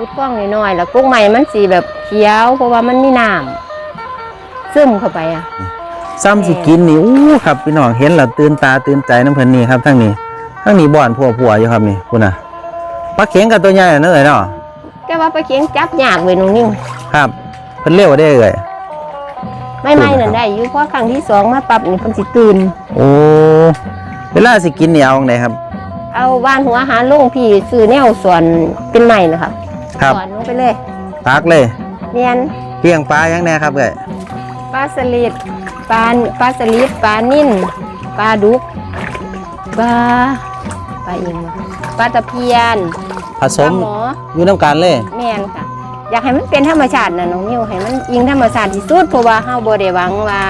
ขุดคลองน้อยๆแล้วกุ้งใหม่มันสีแบบเขียว เพราะว่ามันมีน้ำซึมเข้าไปอะซ้ำสิกินนี่อู้ครับพี่น้องเห็นแล้วตื่นตาตื่นใจน้ำเพิ่นนี่ครับทั้งนี้ทั้งนี้บ่อนผัวผัวๆอยู่ครับนี่คุณน่ะปลาเข็งกับตัวใหญ่เนอะเอ้ยเนาะแต่ว่าไปเคียงจับยากเว้ยน้องนิ่งครับเพิ่นเร็วได้เอ้ยไม่ไม่นั่นได้อยู่เพราะครั้งที่สองมาปรับนี่เพิ่นสิตื่นโอ้เวลาสิกินนี่เอาจั่งใดครับ เอาบ้านหัวอาหารลงพี่ซื้อแนวสวนเป็นใหม่นะครับ ครับสวนลงไปเลย ตักเลยเนียนเพียงปลายังแน่ครับเอ้ยปลาสลิดปลาปลาสลิดปลานิ่นปลาดุกปลาปลาอิงปลาตะเพียนผสปลามหมออยู่น้ำกันเลยแม่นค่ะ อยากให้มันเป็นธรรมชาตินะน้องนิวให้มันอิงธรรมชาติที่สุดเพราะว่าเฮาบ่ได้หวังว่า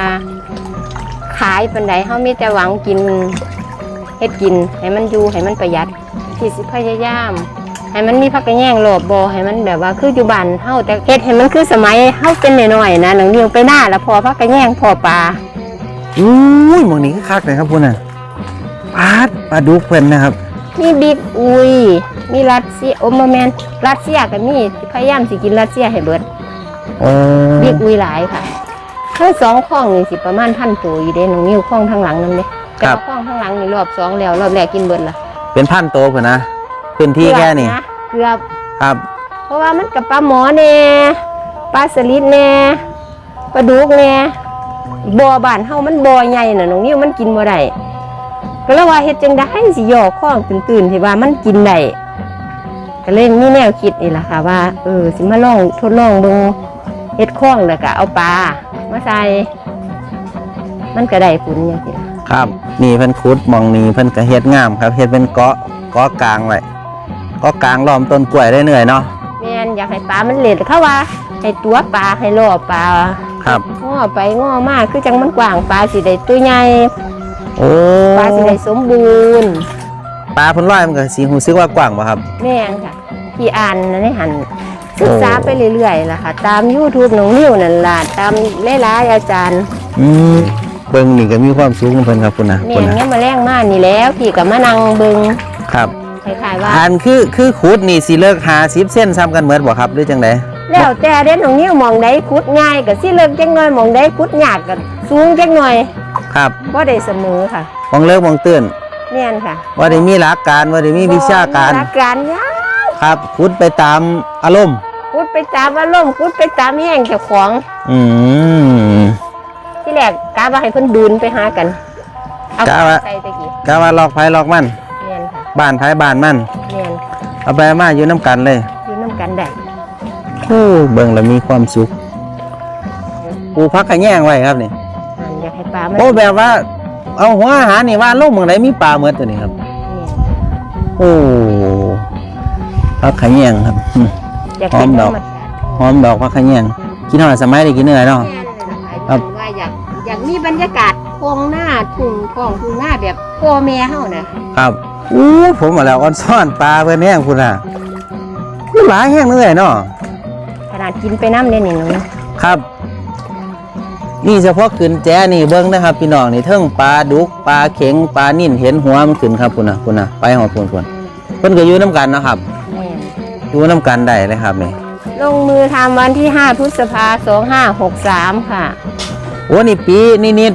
ขายปานใดเฮามีแต่หวังกินเฮ็ดกินให้มันอยู่ให้มันประหยัดที่สิพยายาม ให้มันมีผักกระแยงรอบบ่ให้มันแบบว่าคืออยู่บ้านเฮาแต่เฮ็ดให้มันคือสมัยเฮาเป็นน้อยๆนะน้องนิวไปหน้าแล้วพอผักกระแยงพอปลาอุ้ยหมองนี้ก็คักเลยครับพุ่นน่ะปลาดปลาดุกเพิ่นนะครับ มีบิ๊กอุยมีรัสเซียโอมแมนรัสเซียก็มีพยายามสิกินรัสเซียให้เบิดโอ้บิ๊กอุยหลายค่ะเคยสองข้องนี่สิประมาณพันตัวอยู่เด้น้องนิ้วข้องทางหลังนั่นเด้แต่ว่าข้องทางหลังนี่รอบสองแล้วรอบแรกกินเบิดละเป็นพันโตเพิ่นนะ พื้นที่แค่นี้เกือบะเกือบ ครับ เพราะว่ามันกับปลาหมอแน่ปลาสลิดแน่ปลาดุกแน่บ่อบ้านเฮามันบ่อใหญ่น่ะน้องนิ้วมันกินบ่ได้ก็เลยว่าเฮ็ดจังได๋สิย่อข้องตื่นๆที่ว่ามันกินได้ก็เลยมีแนวคิดนี่ล่ะค่ะว่าเออสิมาลองทดลองเบิ่งเฮ็ดข้องแล้วก็เอาปลามาใส่ มันก็ได้ผลอย่างนี้ล่ะครับ นี่เพิ่นขุดหมองนี้เพิ่นก็เฮ็ดงามครับเฮ็ดเป็นเกาะเกาะกลางไว้เกาะกลางล้อมต้นกล้วยได้เหนื่อยเนาะแม่นอยากให้ปลามันเล็ดเขาว่าให้ตัวปลาให้ล่อปลาครับง้อไปง้อมาคือจังมันกว้างปลาสิได้ตัวใหญ่โอ้ปลาสิได้สมบูรณ์ปลาเพิ่นลอยมันก็สิรู้สึกว่ากว้างบ่ครับ แม่นค่ะพี่อ่านในหันศึกษาไปเรื่อยๆล่ะค่ะ ตาม YouTube น้องนิ้วนั่นล่ะตามหลายๆอาจารย์อืมเบิ่งนี่ก็มีความสุขของเพิ่นครับคุณน่ะแม่คุณนน่ะเนี่ยมาแรงมากนี่แล้วพี่ก็มานั่งเบิ่งครับ คล้ายๆว่าอันคือคือขุดนี่สิเลิก50เส้นซ้ำกันเหมือนบ่ครับหรือจังไดแล้วแต่เด่นของนิ้วมองได้คุดง่ายก็สิเลิกจังหน่อยมองได้คุดยากก็สูงจังหน่อยครับบ่ได้เสมอค่ะมองเลิกมองตื่นแม่นค่ะว่าได้มีหลักการว่าได้มีวิชาการหลักการยาวครับขุดไปตามอารมณ์คุดไปตามอารมณ์คุดไปตามแห้งเจ้าของ อืมที่แรกกาว่าให้เพิ่นดูนไปหากันเอากะว่าใส่ตะกี้กะว่าลอกไผลอกมันแม่นค่ะ บ้านไผบ้านมันแม่นเอาไปเอามาอยู่น้ำกันเลย อยู่น้ำกันได้โอ้เบิ่งแล้วมีความสุขปลูกพักขะแยงไว้ครับนี่อันอยากให้ปลามันโอ้แบบว่า เอาหัวอาหารนี่ว่าลงเมืองไหนมีปลาเหมือนตัวนี้ครับแม่นโอ้พักขะแยงครับอืม อยากเห็นหอมดธรอกรมชาติหอมดอกพักขะแยงกินหอดสมัยได้กินเหนื่อยเนาะแม่นเลยนะคะครับ ว่าอยากอยากมีบรรยากาศทงหน้าทุ่งท้องทุ่งหน้าแบบพ่อแม่เฮานะครับ อู้ผมมาแล้วออนซ่อนปลาเพื่อนแห้งคุณอะคือหลายแห้งเหนื่อยเนาะขนาดกินไปน้ำเลยนี่หนูครับ นี่เฉพาะขึ้นแจนี่เบิ้งนะครับพี่น้องนี่เทิงปลาดุกปลาเข็งปลานิ่นเห็นหัวมันขึ้นครับคุณน่ะคุณน่ะไปหอดพูนคุณเพิ่นก็อยู่น้ำกันเนาะครับแม่นอยู่น้ำกันได้เลยครับนี่ลงมือทำวันที่ 5 พฤษภา2563 ค่ะโอ้นี่ปีนิด